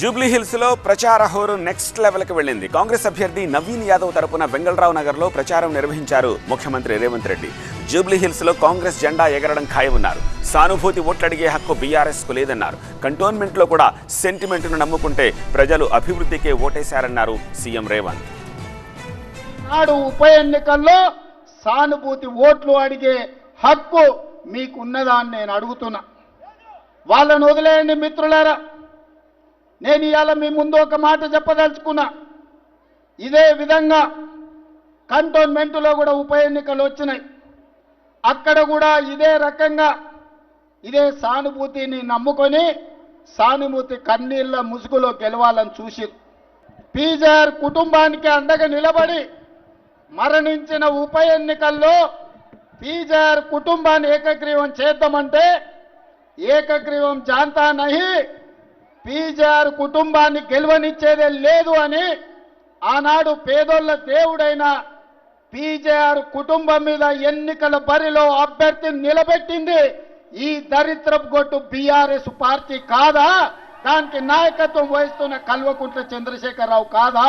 జూబ్లీహిల్స్లో ప్రచార హోరు నెక్స్ట్ లెవెల్కి వెళ్ళింది. కాంగ్రెస్ అభ్యర్థి నవీన్ యాదవ్ తరపున వెంగళరావు నగర్లో ప్రచారం నిర్వహించారు ముఖ్యమంత్రి రేవంత్ రెడ్డి. జూబ్లీహిల్స్లో కాంగ్రెస్ జెండా ఎగరడం ఖాయమన్నారు. సానుభూతి ఓట్లడిగే హక్కు బీఆర్ఎస్కు లేదన్నారు. కంటోన్మెంట్లో కూడా సెంటిమెంట్ను నమ్ముకుంటే ప్రజలు అభివృద్ధికే ఓటేశారన్నారు సీఎం రేవంత్. నాడు ఉప ఎన్నికల్లో సానుభూతి ఓట్లు అడిగే హక్కు మీకున్నదా అని నేను అడుగుతున్నా. వాళ్ళను వదిలేయండి మిత్రులారా. నేను ఇవాళ మీ ముందు ఒక మాట చెప్పదలుచుకున్నా. ఇదే విధంగా కంటోన్మెంట్లో కూడా ఉప ఎన్నికలు వచ్చినాయి. అక్కడ కూడా ఇదే రకంగా ఇదే సానుభూతిని నమ్ముకొని సానుభూతి కన్నీళ్ళ ముసుగులో గెలవాలని చూసి పీజార్ కుటుంబానికి అండగా నిలబడి మరణించిన ఉప ఎన్నికల్లో పీజార్ కుటుంబాన్ని ఏకగ్రీవం చేద్దామంటే ఏకగ్రీవం జాంతా నహి పీజీఆర్ కుటుంబాన్ని గెలవనిచ్చేదే లేదు అని ఆనాడు పేదోళ్ళ దేవుడైన పీజేఆర్ కుటుంబం మీద ఎన్నికల బరిలో అభ్యర్థిని నిలబెట్టింది. ఈ దరిద్రపు గొట్టు బీఆర్ఎస్ పార్టీ కాదా? దానికి నాయకత్వం వహిస్తున్న కల్వకుంట్ల చంద్రశేఖరరావు కాదా?